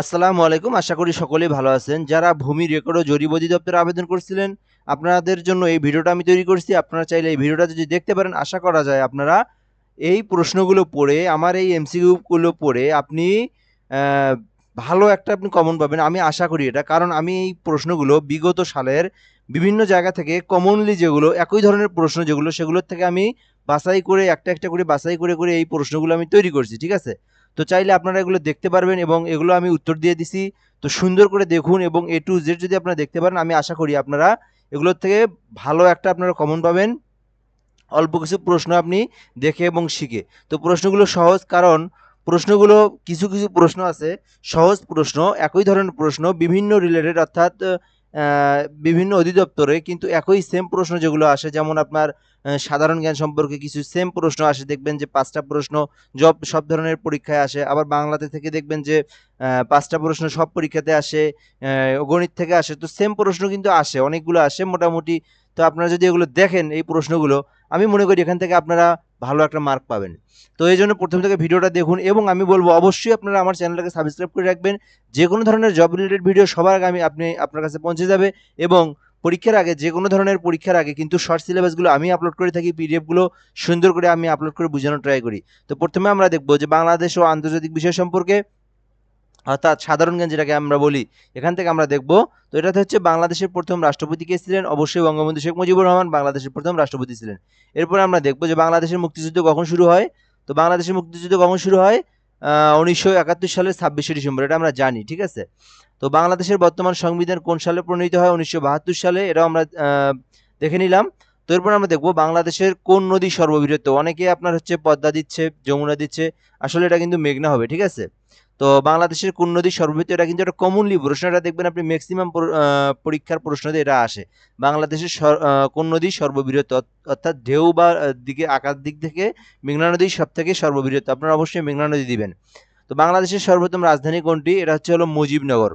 আসসালামু আলাইকুম, আশা করি সকলেই ভালো আছেন। যারা ভূমি রেকর্ড ও জরিপ অধিদপ্তরে আবেদন করছিলেন, আপনাদের জন্য এই ভিডিওটা আমি তৈরি করছি। আপনারা চাইলে এই ভিডিওটা যদি দেখতে পারেন, আশা করা যায় আপনারা এই প্রশ্নগুলো পড়ে, আমার এই এমসিকিউগুলো পড়ে আপনি ভালো একটা আপনি কমন পাবেন। আমি আশা করি এটা, কারণ আমি এই প্রশ্নগুলো বিগত সালের বিভিন্ন জায়গা থেকে কমনলি যেগুলো, একই ধরনের প্রশ্ন যেগুলো, সেগুলোর থেকে আমি বাছাই করে, একটা একটা করে বাছাই করে করে এই প্রশ্নগুলো আমি তৈরি করছি, ঠিক আছে? তো চাইলে আপনারা এগুলো দেখতে পারবেন এবং এগুলো আমি উত্তর দিয়ে দিছি। তো সুন্দর করে দেখুন এবং এ টু জেড যদি আপনারা দেখতে পারেন, আমি আশা করি আপনারা এগুলোর থেকে ভালো একটা আপনারা কমন পাবেন। অল্প কিছু প্রশ্ন আপনি দেখে এবং শিখে। তো প্রশ্নগুলো সহজ, কারণ প্রশ্নগুলো কিছু কিছু প্রশ্ন আছে, সহজ প্রশ্ন, একই ধরনের প্রশ্ন, বিভিন্ন রিলেটেড অর্থাৎ বিভিন্ন অধিদপ্তরে, কিন্তু একই সেম প্রশ্ন যেগুলো আসে, যেমন আপনার সাধারণ জ্ঞান সম্পর্কে কিছু সেম প্রশ্ন আসে। দেখবেন যে পাঁচটা প্রশ্ন জব, সব ধরনের পরীক্ষায় আসে। আবার বাংলাতে থেকে দেখবেন যে পাঁচটা প্রশ্ন সব পরীক্ষাতে আসে গণিত থেকে আসে। তো সেম প্রশ্ন কিন্তু আসে, অনেকগুলো আসে মোটামুটি। তো আপনারা যদি এগুলো দেখেন, এই প্রশ্নগুলো, আমি মনে করি এখান থেকে আপনারা ভালো একটা মার্ক পাবেন। তো এই জন্য প্রথম থেকে ভিডিওটা দেখুন এবং আমি বলব, অবশ্যই আপনারা আমার চ্যানেলটাকে সাবস্ক্রাইব করে রাখবেন। যে কোনো ধরনের জব রিলেটেড ভিডিও সবার আগে আমি, আপনি আপনার কাছে পৌঁছে যাবে এবং পরীক্ষার আগে যে কোনো ধরনের পরীক্ষার আগে কিন্তু শর্ট সিলেবাসগুলো আমি আপলোড করে থাকি পিডিএফগুলো সুন্দর করে আমি আপলোড করে বোঝানোর ট্রাই করি। তো প্রথমে আমরা দেখব যে বাংলাদেশ ও আন্তর্জাতিক বিষয় সম্পর্কে, অর্থাৎ সাধারণ জ্ঞান যেটাকে আমরা বলি, এখান থেকে আমরা দেখব। তো এটাতে হচ্ছে বাংলাদেশের প্রথম রাষ্ট্রপতি কে ছিলেন? অবশ্যই বঙ্গবন্ধু শেখ মুজিবুর রহমান বাংলাদেশের প্রথম রাষ্ট্রপতি ছিলেন। এরপরে আমরা দেখব যে বাংলাদেশের মুক্তিযুদ্ধ কখন শুরু হয়? তো বাংলাদেশের মুক্তিযুদ্ধ কখন শুরু হয়? উনিশশো একাত্তর সালের ছাব্বিশে ডিসেম্বর, এটা আমরা জানি, ঠিক আছে? তো বাংলাদেশের বর্তমান সংবিধান কোন সালে প্রণীত হয়? উনিশশো বাহাত্তর সালে, এটাও আমরা দেখে নিলাম। তো এরপর আমরা দেখব বাংলাদেশের কোন নদী সর্ববৃহৎ? অনেকে আপনার হচ্ছে পদ্মা দিচ্ছে, যমুনা দিচ্ছে, আসলে এটা কিন্তু মেঘনা হবে, ঠিক আছে? তো বাংলাদেশের কোন নদী সর্ববৃহৎ? এটা কিন্তু একটা কমনলি প্রশ্ন, এটা দেখবেন আপনি ম্যাক্সিমাম পরীক্ষার প্রশ্নতে এটা আসে। বাংলাদেশের কোন নদী সর্ববৃহৎ? অর্থাৎ ঢেউ বা দিকে আকার দিক থেকে মেঘনা নদী সব থেকে সর্ববৃহৎ? আপনারা অবশ্যই মেঘনা নদী দিবেন। তো বাংলাদেশের সর্বপ্রথম রাজধানী কোনটি? এটা হচ্ছে হলো মুজিবনগর।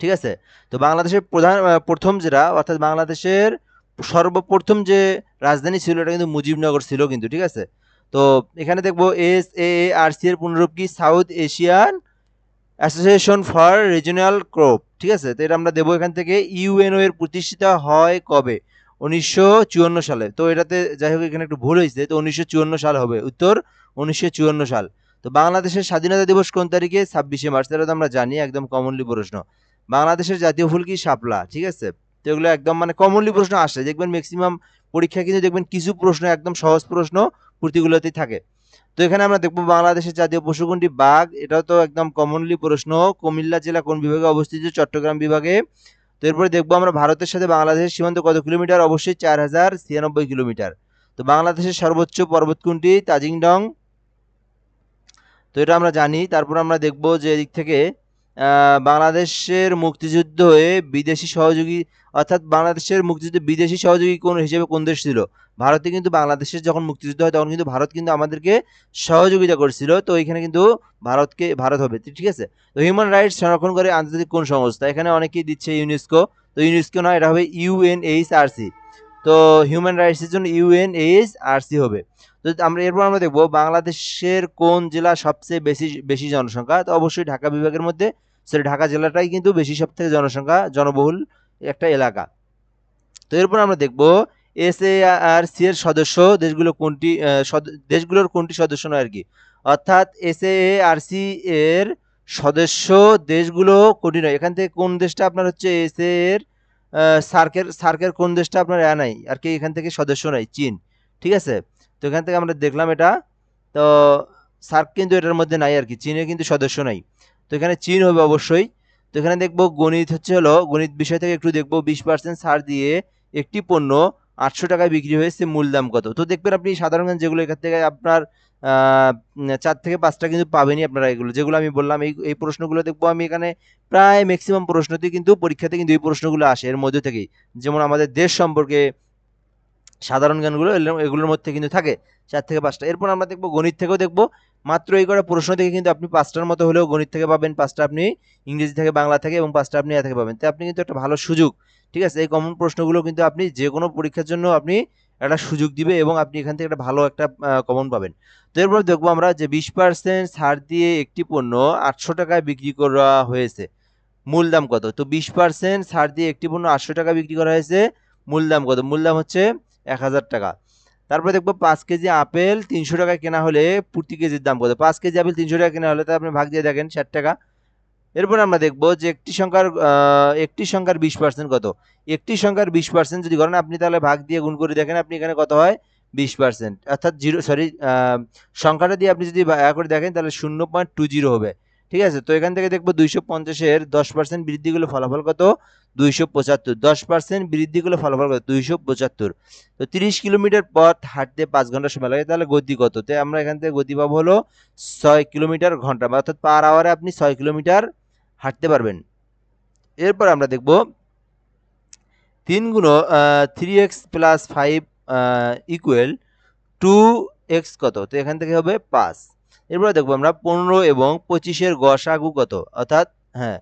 ঠিক আছে? তো বাংলাদেশের প্রধান প্রথম যেটা, অর্থাৎ বাংলাদেশের সর্বপ্রথম যে রাজধানী ছিল, এটা কিন্তু মুজিবনগর ছিল কিন্তু, ঠিক আছে? তো এখানে দেখব এস এ আর সি এর পুনরূপ কি? South Asian association for regional crop ঠিক আছে? তো এটা আমরা দেবো এখান থেকে ইউএনও এর প্রতিষ্ঠিতা হয় কবে? উনিশশো চুয়ান্ন সালে। তো এটাতে যাই হোক, এখানে একটু ভুল হয়েছে, তো উনিশশো চুয়ান্ন সাল হবে। উত্তর, উনিশশো চুয়ান্ন সাল। তো বাংলাদেশের স্বাধীনতা দিবস কোন তারিখে? ছাব্বিশে মার্চ এটা তো আমরা জানি, একদম কমনলি প্রশ্ন। বাংলাদেশের জাতীয় ফুল কি শাপলা? ঠিক আছে? তো এগুলো একদম মানে কমনলি প্রশ্ন আসে। দেখবেন ম্যাক্সিমাম পরীক্ষা কিন্তু দেখবেন কিছু প্রশ্ন, একদম সহজ প্রশ্ন প্রতিগুলোতেই থাকে। তো এখানে আমরা দেখব বাংলাদেশের জাতীয় পশু কোনটি? বাঘ, এটাও তো একদম কমনলি প্রশ্ন। কুমিল্লা জেলা কোন বিভাগে অবস্থিত? চট্টগ্রাম বিভাগে। তো এরপরে দেখব আমরা ভারতের সাথে বাংলাদেশের সীমান্ত কত কিলোমিটার? অবশ্যই চার হাজার ছিয়ানব্বই কিলোমিটার। তো বাংলাদেশের সর্বোচ্চ পর্বত কোনটি? তাজিংডং। তো এটা আমরা জানি। তারপর আমরা দেখব যে এদিক থেকে বাংলাদেশের মুক্তিযুদ্ধ হয়ে বিদেশি সহযোগী, অর্থাৎ বাংলাদেশের মুক্তিযুদ্ধে বিদেশি সহযোগী কোন হিসেবে কোন দেশ ছিল? ভারতে কিন্তু বাংলাদেশের যখন মুক্তিযুদ্ধ হয়, তখন কিন্তু ভারত কিন্তু আমাদেরকে সহযোগিতা করছিল। তো এখানে কিন্তু ভারতকে, ভারত হবে, ঠিক আছে? তো হিউম্যান রাইটস সংরক্ষণ করে আন্তর্জাতিক কোন সংস্থা? এখানে অনেকেই দিচ্ছে ইউনেস্কো তো ইউনেস্কো নয়, এটা হবে ইউএনএইচআরসি তো হিউম্যান রাইটসের জন্য ইউএনএইচআরসি হবে। তো আমরা এরপর আমরা দেখব বাংলাদেশের কোন জেলা সবচেয়ে বেশি বেশি জনসংখ্যা। তো অবশ্যই ঢাকা বিভাগের মধ্যে সরি ঢাকা জেলাটাই কিন্তু বেশি সব থেকে জনসংখ্যা, জনবহুল একটা এলাকা। তো এরপর আমরা দেখব এস এ আর সি এর সদস্য দেশগুলো কোনটি দেশগুলোর কোনটি সদস্য নয় আর কি। অর্থাৎ এস এ আর সি এর সদস্য দেশগুলো কোনটি নয়? এখান থেকে কোন দেশটা আপনার হচ্ছে এস এর সার্কের সার্কের কোন দেশটা আপনার এ নাই? আর কি এখান থেকে সদস্য নাই? চীন। ঠিক আছে? তো এখান থেকে আমরা দেখলাম এটা। তো সার্ক কিন্তু এটার মধ্যে নাই আর কি, চীনের কিন্তু সদস্য নাই। তো এখানে চীন হবে অবশ্যই। তো এখানে দেখব গণিত হচ্ছে হলো, গণিত বিষয় থেকে একটু দেখব বিশ পার্সেন্ট ছাড় দিয়ে একটি পণ্য আটশো টাকায় বিক্রি হয়েছে, মূল দাম কত? তো দেখবেন আপনি সাধারণ যেগুলো এখান থেকে আপনার চার থেকে পাঁচটা কিন্তু পাবেনই আপনারা এগুলো। যেগুলো আমি বললাম, এই এই প্রশ্নগুলো দেখব আমি এখানে প্রায় ম্যাক্সিমাম প্রশ্নতে কিন্তু পরীক্ষাতে কিন্তু এই প্রশ্নগুলো আসে এর মধ্যে থেকেই। যেমন আমাদের দেশ সম্পর্কে সাধারণ জ্ঞানগুলো এগুলোর মধ্যে কিন্তু থাকে চার থেকে পাঁচটা। এরপর আমরা দেখব গণিত থেকেও দেখব। মাত্র এই কটা প্রশ্ন থেকে কিন্তু আপনি পাঁচটার মতো হলেও গণিত থেকে পাবেন, পাঁচটা আপনি ইংরেজি থেকে, বাংলা থেকে এবং পাঁচটা আপনি থেকে পাবেন। তো আপনি কিন্তু একটা ভালো সুযোগ, ঠিক আছে? এই কমন প্রশ্নগুলো কিন্তু আপনি যে কোনো পরীক্ষার জন্য আপনি একটা সুযোগ দিবে এবং আপনি এখান থেকে একটা ভালো একটা কমন পাবেন। তো এরপর দেখব আমরা যে বিশ পার্সেন্ট ছাড় দিয়ে একটি পণ্য আটশো টাকায় বিক্রি করা হয়েছে, মূল দাম কত? তো বিশ পার্সেন্ট ছাড় দিয়ে একটি পণ্য আটশো টাকা বিক্রি করা হয়েছে, মূল দাম কত? মূল দাম হচ্ছে এক হাজার টাকা। তারপরে দেখব পাঁচ কেজি আপেল তিনশো টাকায় কেনা হলে প্রতি কেজির দাম কত? পাঁচ কেজি আপেল তিনশো টাকা কেনা হলে তা আপনি ভাগ দিয়ে দেখেন ষাট টাকা। এরপর আমরা দেখব যে একটি সংখ্যার একটি সংখ্যার বিশ পার্সেন্ট কত? একটি সংখ্যার বিশ পার্সেন্ট যদি করেন আপনি তাহলে ভাগ দিয়ে গুণ করে দেখেন আপনি এখানে কত হয়? বিশ পার্সেন্ট অর্থাৎ জিরো সরি সংখ্যাটা দিয়ে আপনি যদি করে দেখেন তাহলে শূন্য পয়েন্ট টু জিরো হবে। ঠিক আছে? তো এখান থেকে দেখব দুইশো পঞ্চাশের দশ পার্সেন্ট বৃদ্ধি ফলাফল কত? দুইশো পঁচাত্তর। দশ পার্সেন্ট বৃদ্ধি করলে ফলাফল কত? দুইশো পঁচাত্তর। তো তিরিশ কিলোমিটার পথ হাঁটতে পাঁচ ঘণ্টা সময় লাগে। তাহলে গতি কত? তো আমরা এখান থেকে গতি পাবো হলো ছয় কিলোমিটার ঘণ্টা। বা অর্থাৎ পার আওয়ারে আপনি ছয় কিলোমিটার হাঁটতে পারবেন। এরপর আমরা দেখব তিন গুণ three X plus five equal to X কত? তো এখান থেকে হবে পাঁচ। এরপর দেখব আমরা পনেরো এবং পঁচিশের গসাগু কত? অর্থাৎ হ্যাঁ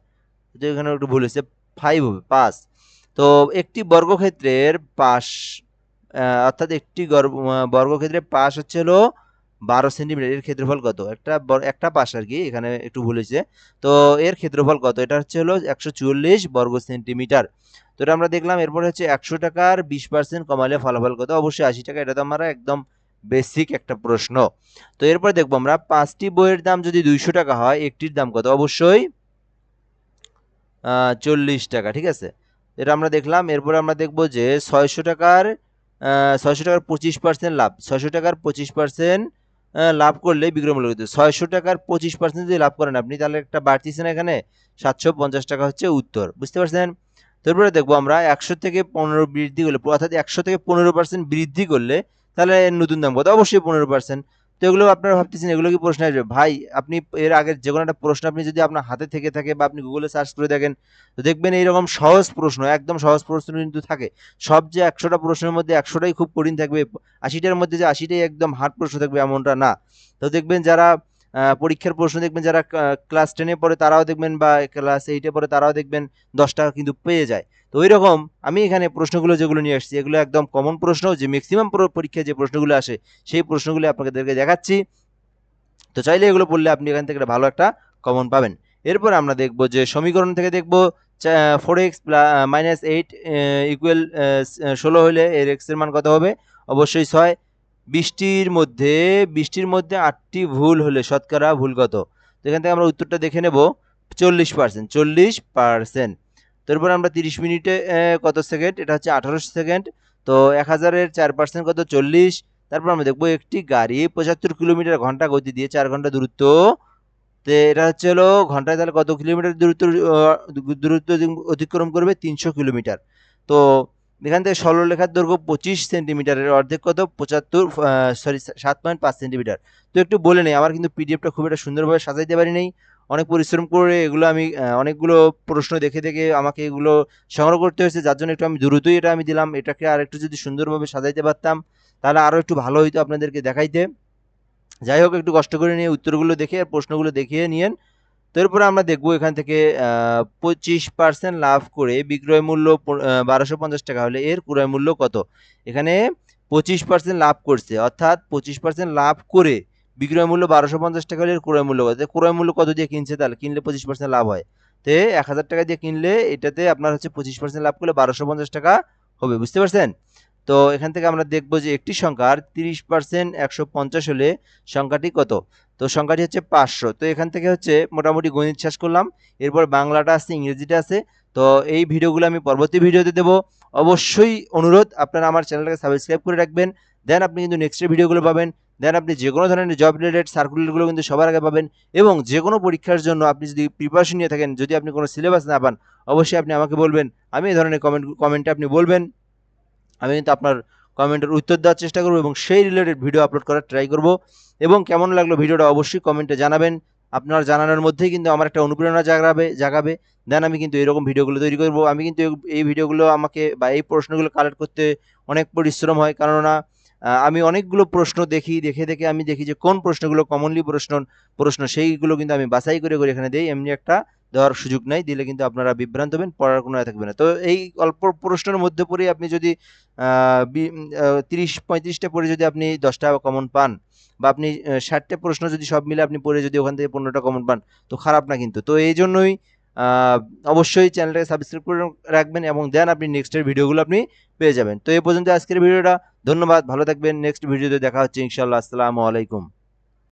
এখানে একটু ভুল হয়েছে। ফাইভ হবে, পাঁচ। তো একটি বর্গক্ষেত্রের পাশ অর্থাৎ একটি বর্গক্ষেত্রের পাশ হচ্ছে হলো বারো সেন্টিমিটার। ক্ষেত্রফল কত? একটা একটা পাশ আর কি, এখানে একটু ভুল হয়েছে। তো এর ক্ষেত্রফল কত? এটা হচ্ছে হলো একশো চুয়াল্লিশ বর্গ সেন্টিমিটার। তো এটা আমরা দেখলাম, এরপর হচ্ছে একশো টাকার বিশ পার্সেন্ট কমালে ফলাফল কত? অবশ্যই আশি টাকা। এটা তো আমরা একদম বেসিক একটা প্রশ্ন। তো এরপর দেখব আমরা, পাঁচটি বইয়ের দাম যদি দুইশো টাকা হয়, একটির দাম কত? অবশ্যই চল্লিশ টাকা, ঠিক আছে? এটা আমরা দেখলাম, এরপরে আমরা দেখব যে ছয়শো টাকার ছয়শো টাকার পঁচিশ পার্সেন্ট লাভ। ছয়শো টাকার পঁচিশ পার্সেন্ট লাভ করলে বিক্রয় মূল্য কত ছয়শো টাকার পঁচিশ পার্সেন্ট যদি লাভ করেন আপনি, তাহলে একটা বাড়তিছে না এখানে? সাতশো পঞ্চাশ টাকা হচ্ছে উত্তর, বুঝতে পারছেন? তারপরে দেখব আমরা, একশো থেকে পনেরো বৃদ্ধি করলে, অর্থাৎ একশো থেকে পনেরো পার্সেন্ট বৃদ্ধি করলে, তাহলে নতুন দাম কত? অবশ্যই পনেরো পার্সেন্ট তো এগুলো আপনারা ভাবতেছেন, এগুলো কি প্রশ্ন আসবে? ভাই, আপনি এর আগের যে কোনো একটা প্রশ্ন আপনি যদি আপনার হাতে থেকে থাকে বা আপনি গুগলে সার্চ করে দেখেন, তো দেখবেন এইরকম সহজ প্রশ্ন, একদম সহজ প্রশ্ন কিন্তু থাকে। সব যে একশোটা প্রশ্নের মধ্যে একশোটাই খুব কঠিন থাকবে, আশিটার মধ্যে যে আশিটাই একদম হার্ড প্রশ্ন থাকবে এমনটা না। তো দেখবেন যারা পরীক্ষার প্রশ্ন দেখবেন যারা ক্লাস টেনে পড়ে তারাও দেখবেন বা ক্লাস এইটে পড়ে তারাও দেখবেন দশ টাকা কিন্তু পেয়ে যায়। তো ওই রকম আমি এখানে প্রশ্নগুলো যেগুলো নিয়ে আসছি, এগুলো একদম কমন প্রশ্ন, যে ম্যাক্সিমাম পরীক্ষায় যে প্রশ্নগুলো আসে, সেই প্রশ্নগুলো আপনাদেরকে দেখাচ্ছি। তো চাইলে এগুলো পড়লে আপনি এখান থেকে ভালো একটা কমন পাবেন। এরপর আমরা দেখব যে সমীকরণ থেকে দেখব four X minus eight equal ষোলো হলে এর এক্সের মান কত হবে? অবশ্যই ছয়। বৃষ্টির মধ্যে বৃষ্টির মধ্যে আটটি ভুল হলে শতকরা ভুল কত তো এখান থেকে আমরা উত্তরটা দেখে নেব। চল্লিশ পার্সেন্ট চল্লিশ পার্সেন্ট তারপর আমরা তিরিশ মিনিটে কত সেকেন্ড? এটা হচ্ছে আঠারোশো সেকেন্ড। তো এক হাজারের চার পার্সেন্ট কত? চল্লিশ। তারপর আমরা দেখব একটি গাড়ি পঁচাত্তর কিলোমিটার ঘণ্টা গতি দিয়ে চার ঘণ্টা দূরত্ব। তো এটা হচ্ছে হলো ঘন্টায় তাহলে কত কিলোমিটার দূরত্ব দূরত্ব অতিক্রম করবে? তিনশো কিলোমিটার। তো এখান থেকে সরলরেখার দৈর্ঘ্য পঁচিশ সেন্টিমিটারের অর্ধেক কত? পঁচাত্তর সরি সাত পয়েন্ট পাঁচ সেন্টিমিটার। তো একটু বলে নেই, আমার কিন্তু পিডিএফটা খুব একটা সুন্দরভাবে সাজাইতে পারি নাই। অনেক পরিশ্রম করে এগুলো আমি অনেকগুলো প্রশ্ন দেখে দেখে আমাকে এগুলো সংগ্রহ করতে হয়েছে, যার জন্য একটু আমি দ্রুতই এটা আমি দিলাম। এটাকে আর একটু যদি সুন্দরভাবে সাজাইতে পারতাম, তাহলে আরও একটু ভালো হইতো আপনাদেরকে দেখাইতে। যাই হোক, একটু কষ্ট করে নিয়ে উত্তরগুলো দেখে আর প্রশ্নগুলো দেখিয়ে নিয়েন। তো এরপরে আমরা দেখব এখান থেকে পঁচিশ পার্সেন্ট লাভ করে বিক্রয় মূল্য বারোশো পঞ্চাশ টাকা হলে এর ক্রয় মূল্য কত? এখানে পঁচিশ পার্সেন্ট লাভ করছে, অর্থাৎ পঁচিশ পার্সেন্ট লাভ করে বিক্রয় মূল্য বারোশো পঞ্চাশ টাকা হলে এর ক্রয় মূল্য কত? ক্রয় মূল্য কত দিয়ে কিনছে তাহলে? কিনলে পঁচিশ পার্সেন্ট লাভ হয়। তে এক হাজার টাকা দিয়ে কিনলে এটাতে আপনার হচ্ছে পঁচিশ পার্সেন্ট লাভ করলে বারোশো পঞ্চাশ টাকা হবে, বুঝতে পারছেন? তো এখান থেকে আমরা দেখব যে একটি সংখ্যার তিরিশ পার্সেন্ট একশো পঞ্চাশ হলে সংখ্যাটি কত? তো সংখ্যাটি হচ্ছে পাঁচশো। তো এখান থেকে হচ্ছে মোটামুটি গণিত শেষ করলাম। এরপর বাংলাটা আছে, ইংরেজিটা আছে। তো এই ভিডিওগুলো আমি পরবর্তী ভিডিওতে দেবো। অবশ্যই অনুরোধ, আপনারা আমার চ্যানেলটাকে সাবস্ক্রাইব করে রাখবেন। দেন আপনি কিন্তু নেক্সট ভিডিওগুলো পাবেন। দেন আপনি যে কোনো ধরনের জব রিলেটেড সার্কুলারগুলো কিন্তু সবার আগে পাবেন এবং যে কোনো পরীক্ষার জন্য আপনি যদি প্রিপারেশন নিয়ে থাকেন, যদি আপনি কোনো সিলেবাস না পান, অবশ্যই আপনি আমাকে বলবেন। আমি এই ধরনের কমেন্ট কমেন্টে আপনি বলবেন। আমি কিন্তু আপনার কমেন্টের উত্তর দেওয়ার চেষ্টা করব এবং সেই রিলেটেড ভিডিও আপলোড করার ট্রাই করব। এবং কেমন লাগল ভিডিওটা অবশ্যই কমেন্টে জানাবেন। আপনার জানানোর মধ্যেই কিন্তু আমার একটা অনুপ্রেরণা জাগাবে জাগাবে। দেন আমি কিন্তু এরকম ভিডিওগুলো তৈরি করব। আমি কিন্তু এই- ভিডিওগুলো আমাকে বা এই প্রশ্নগুলো কালেক্ট করতে অনেক পরিশ্রম হয়। কেননা আমি অনেকগুলো প্রশ্ন দেখি, দেখে দেখে আমি দেখি যে কোন প্রশ্নগুলো কমনলি প্রশ্ন প্রশ্ন সেইগুলো কিন্তু আমি বাছাই করে করে এখানে দিই। এমনি একটা দেওয়ার সুযোগ নাই, দিলে কিন্তু আপনারা বিভ্রান্ত হবেন, পড়ার কোনো থাকবে না। তো এই অল্প প্রশ্নের মধ্যে পড়ে আপনি যদি তিরিশ, পঁয়ত্রিশটা পড়ে যদি আপনি দশটা কমন পান, বা আপনি ষাটটা প্রশ্ন যদি সব মিলে আপনি পড়ে যদি ওখান থেকে পনেরোটা কমন পান, তো খারাপ না কিন্তু। তো এই জন্যই অবশ্যই চ্যানেলটাকে সাবস্ক্রাইব করে রাখবেন এবং দেন আপনি নেক্সটের ভিডিওগুলো আপনি পেয়ে যাবেন। তো এই পর্যন্ত আজকের ভিডিওটা ধন্যবাদ, ভালো থাকবেন। নেক্সট ভিডিওতে দেখা হচ্ছে ইনশাল্লাহ আসসালামু আলাইকুম।